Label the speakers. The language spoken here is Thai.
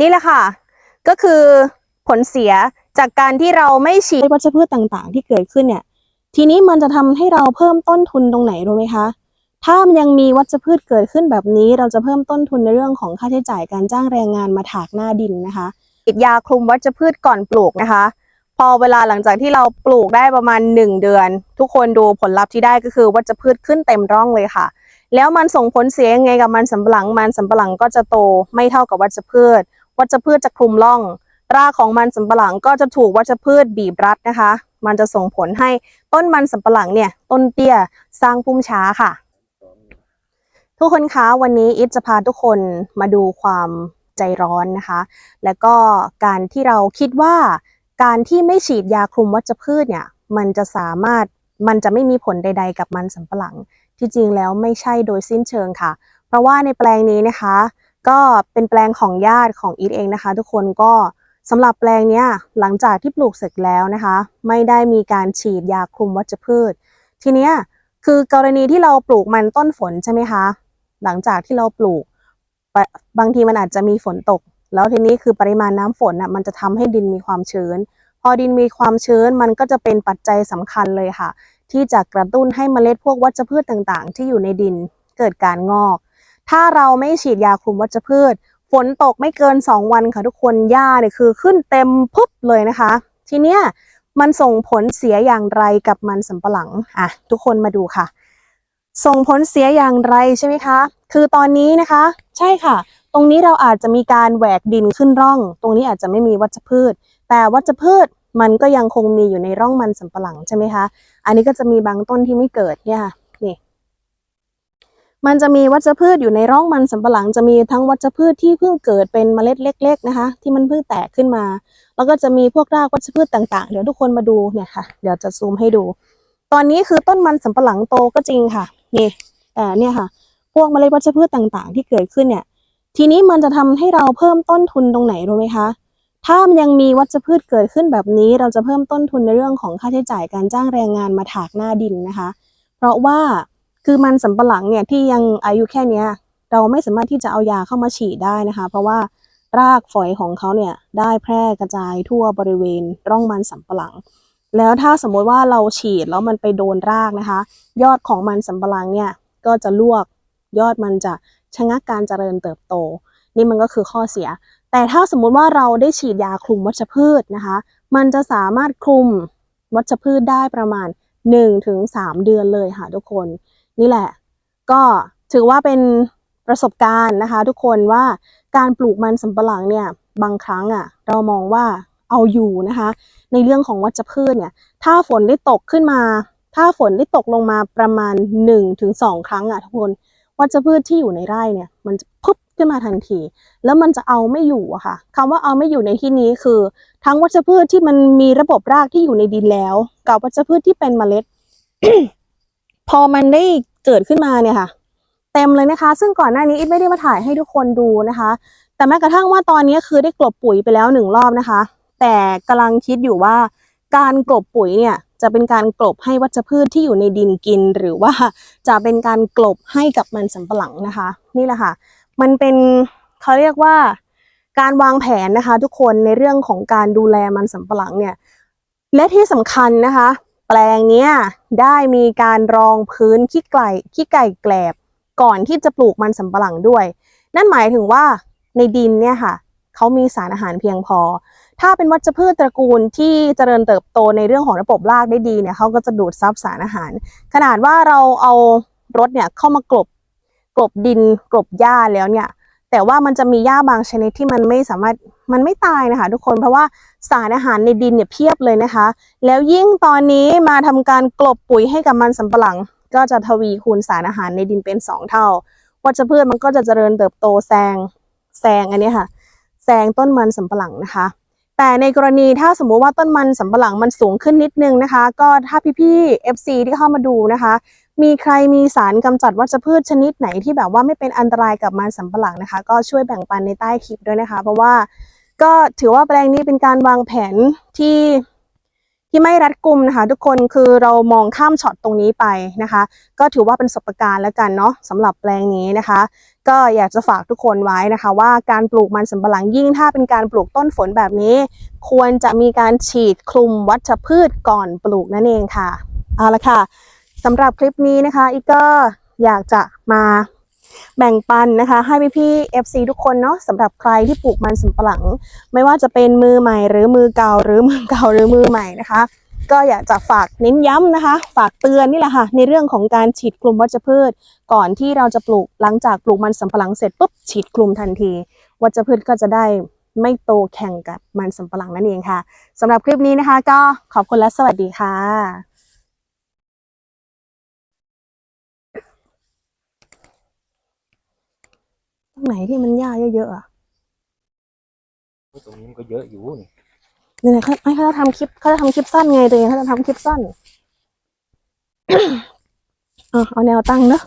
Speaker 1: นี่แหละค่ะ ก็คือผลเสียจากการที่เราไม่ฉีดวัชพืชต่างๆ ที่เกิดขึ้นเนี่ย ทีนี้มันจะทำให้เราเพิ่มต้นทุนตรงไหนรู้ไหมคะ ถ้ามันยังมีวัชพืชเกิดขึ้นแบบนี้ เราจะเพิ่มต้นทุนในเรื่องของค่าใช้จ่ายการจ้างแรงงานมาถากหน้าดินนะคะฉีดยาคลุมวัชพืชก่อนปลูกนะคะ พอเวลาหลังจากที่เราปลูกได้ประมาณ 1 เดือน ทุกคนดูผลลัพธ์ที่ได้ก็คือวัชพืชขึ้นเต็มร่องเลยค่ะ แล้วมันส่งผลเสียยังไงกับมันสำปะหลังมันสำปะหลังก็จะโตไม่เท่ากับวัชพืช วัชพืชจะคลุมร่อง รากของมันสำปะหลังก็จะถูกวัชพืชบีบรัดนะคะ มันจะส่งผลให้ต้นมันสำปะหลังเนี่ย ต้นเตี้ยสร้างพุ่มช้าค่ะ ทุกคนคะวันนี้อิทจะพาทุกคนมาดูความใจร้อนนะคะ แล้วก็การที่เราคิดว่าการที่ไม่ฉีดยาคลุมวัชพืชเนี่ย มันจะสามารถมันจะไม่มีผลใด ๆ กับมันสำปะหลัง ที่จริงแล้วไม่ใช่โดยสิ้นเชิงค่ะ เพราะว่าในแปลงนี้นะคะ ก็เป็นแปลงของญาติของอีทเองนะคะ ทุกคนก็สำหรับแปลงเนี้ยหลังจากที่ปลูกเสร็จแล้วนะคะ ไม่ได้มีการฉีดยาคุมวัชพืช ทีเนี้ยคือกรณีที่เราปลูกมันต้นฝนใช่ไหมคะ หลังจากที่เราปลูก บางทีมันอาจจะมีฝนตก แล้วทีนี้คือปริมาณน้ำฝนน่ะมันจะทำให้ดินมีความชื้น พอดินมีความชื้นมันก็จะเป็นปัจจัยสำคัญเลยค่ะ ที่จะกระตุ้นให้เมล็ดพวกวัชพืชต่างๆ ที่อยู่ในดินเกิดการงอก ถ้าเราไม่ฉีดยาคุมวัชพืช ฝนตกไม่เกิน 2 วันค่ะทุกคนหญ้าเนี่ยคือขึ้นเต็มปุ๊บเลยนะคะ ทีเนี้ยมันส่งผลเสียอย่างไรกับมันสำปะหลังอะทุกคนมาดูค่ะ ส่งผลเสียอย่างไรใช่ไหมคะ คือตอนนี้นะคะ ใช่ค่ะ ตรงนี้เราอาจจะมีการแหวกดินขึ้นร่อง ตรงนี้อาจจะไม่มีวัชพืช แต่วัชพืชมันก็ยังคงมีอยู่ในร่องมันสำปะหลังใช่ไหมคะ อันนี้ก็จะมีบางต้นที่ไม่เกิดเนี่ยค่ะ มันจะมีวัชพืชอยู่ในร่องมันสำปะหลังจะมีทั้งวัชพืชที่เพิ่งเกิดเป็นเมล็ดเล็ก ๆนะคะ ที่มันเพิ่งแตกขึ้นมา แล้วก็จะมีพวกรากวัชพืชต่างๆ เดี๋ยวทุกคนมาดูเนี่ยค่ะ เดี๋ยวจะซูมให้ดู ตอนนี้คือต้นมันสำปะหลังโตก็จริงค่ะนี่แต่เนี่ยค่ะ พวกเมล็ดวัชพืชต่างๆ ที่เกิดขึ้นเนี่ย ทีนี้มันจะทำให้เราเพิ่มต้นทุนตรงไหนรู้ไหมคะ ถ้ามันยังมีวัชพืชเกิดขึ้นแบบนี้ เราจะเพิ่มต้นทุนในเรื่องของค่าใช้จ่ายการจ้างแรงงานมาถากหน้าดินนะคะ เพราะว่า คือมันสำปะหลังเนี่ยที่ยังอายุแค่เนี้ย เราไม่สามารถที่จะเอายาเข้ามาฉีดได้นะคะ เพราะว่ารากฝอยของเขาเนี่ยได้แพร่กระจายทั่วบริเวณร่องมันสำปะหลัง แล้วถ้าสมมติว่าเราฉีดแล้วมันไปโดนรากนะคะ ยอดของมันสำปะหลังเนี่ยก็จะลวกยอดมันจะชะงักการเจริญเติบโต นี่มันก็คือข้อเสีย แต่ถ้าสมมุติว่าเราได้ฉีดยาคลุมวัชพืชนะคะ มันจะสามารถคลุมวัชพืชได้ประมาณ 1-3 เดือนเลยค่ะทุกคน นี่แหละ ก็ถือว่าเป็นประสบการณ์นะคะ ทุกคนว่าการปลูกมันสำปะหลังเนี่ยบางครั้งอะเรามองว่าเอาอยู่นะคะ ในเรื่องของวัชพืชเนี่ย ถ้าฝนได้ตกขึ้นมา ถ้าฝนได้ตกลงมาประมาณ 1-2 ครั้งอะทุกคนวัชพืชที่อยู่ในไร่เนี่ย มันจะพุบขึ้นมาทันที แล้วมันจะเอาไม่อยู่อะค่ะคำว่าเอาไม่อยู่ในที่นี้คือ ทั้งวัชพืชที่มันมีระบบรากที่อยู่ในดินแล้ว กับวัชพืชที่เป็นเมล็ด พอมันได้เกิดขึ้นมาเนี่ยค่ะ เต็มเลยนะคะ ซึ่งก่อนหน้านี้อีฟไม่ได้มาถ่ายให้ทุกคนดูนะคะ แต่แม้กระทั่งว่าตอนนี้คือได้กลบปุ๋ยไปแล้วหนึ่งรอบนะคะ แต่กำลังคิดอยู่ว่าการกลบปุ๋ยเนี่ยจะเป็นการกลบให้วัชพืชที่อยู่ในดินกิน หรือว่าจะเป็นการกลบให้กับมันสำปะหลังนะคะ นี่แหละค่ะ มันเป็นเขาเรียกว่าการวางแผนนะคะ ทุกคนในเรื่องของการดูแลมันสำปะหลังเนี่ยและที่สำคัญนะคะ แปลงเนี้ยได้มีการรองพื้นขี้ไก่ขี้ไก่แกลบ ก่อนที่จะปลูกมันสำปะหลังด้วย นั่นหมายถึงว่าในดินเนี่ยค่ะเขามีสารอาหารเพียงพอ ถ้าเป็นวัชพืชตระกูลที่เจริญเติบโตในเรื่องของระบบรากได้ดีเนี่ยเขาก็จะดูดซับสารอาหาร ขนาดว่าเราเอารถเนี่ยเข้ามากลบกลบดินกลบหญ้าแล้วเนี่ย แต่ว่ามันจะมีหญ้าบางชนิดที่มันไม่สามารถมันไม่ตายนะคะ ทุกคนเพราะว่าสารอาหารในดินเนี่ยเพียบเลยนะคะ แล้วยิ่งตอนนี้มาทำการกลบปุ๋ยให้กับมันสำปะหลัง ก็จะทวีคูณสารอาหารในดินเป็นสองเท่าวัชพืชมันก็จะเจริญเติบโตแซงแซงอันนี้ค่ะแซงต้นมันสำปะหลังนะคะ แต่ในกรณีถ้าสมมุติว่าต้นมันสำปะหลังมันสูงขึ้นนิดนึงนะคะ ก็ถ้าพี่ๆ FC ที่เข้ามาดูนะคะ มีใครมีสารกำจัดวัชพืชชนิดไหนที่แบบว่าไม่เป็นอันตรายกับมันสำปะหลังนะคะ ก็ช่วยแบ่งปันในใต้คลิปด้วยนะคะ เพราะว่าก็ถือว่าแปลงนี้เป็นการวางแผนที่ ที่ไม่รัดกุมนะคะ ทุกคนคือเรามองข้ามช็อตตรงนี้ไปนะคะ ก็ถือว่าเป็นประสบการณ์แล้วกันเนาะสำหรับแปลงนี้นะคะ ก็อยากจะฝากทุกคนไว้นะคะ ว่าการปลูกมันสำปะหลังยิ่งถ้าเป็นการปลูกต้นฝนแบบนี้ ควรจะมีการฉีดคลุมวัชพืชก่อนปลูกนั่นเองค่ะเอาละค่ะสำหรับคลิปนี้นะคะอีกก็อยากจะมา แบ่งปันนะคะ ให้พี่ๆ FC ทุกคนเนาะสำหรับใครที่ปลูกมันสำปะหลัง ไม่ว่าจะเป็นมือใหม่หรือมือเก่าหรือมือเก่าหรือมือใหม่นะคะ ก็อยากจะฝากเน้นย้ำนะคะ ฝากเตือนนี่แหละค่ะ ในเรื่องของการฉีดคลุมวัชพืช ก่อนที่เราจะปลูกหลังจากปลูกมันสำปะหลังเสร็จปุ๊บฉีดคลุมทันที วัชพืชก็จะได้ไม่โตแข่งกับมันสำปะหลังนั่นเองค่ะสำหรับคลิปนี้นะคะ ก็ขอบคุณและสวัสดีค่ะ ตรงไหนที่มันหญ้าเยอะๆอะ
Speaker 2: ตรงนี้มันก็เยอะอยู่นี่
Speaker 1: เนี่ยเขาให้เขาจะทำคลิปเขาจะทำคลิปสั้นไงตัวเองเขาจะทำคลิปสั้นอะเอาแนวตั้งเนอะ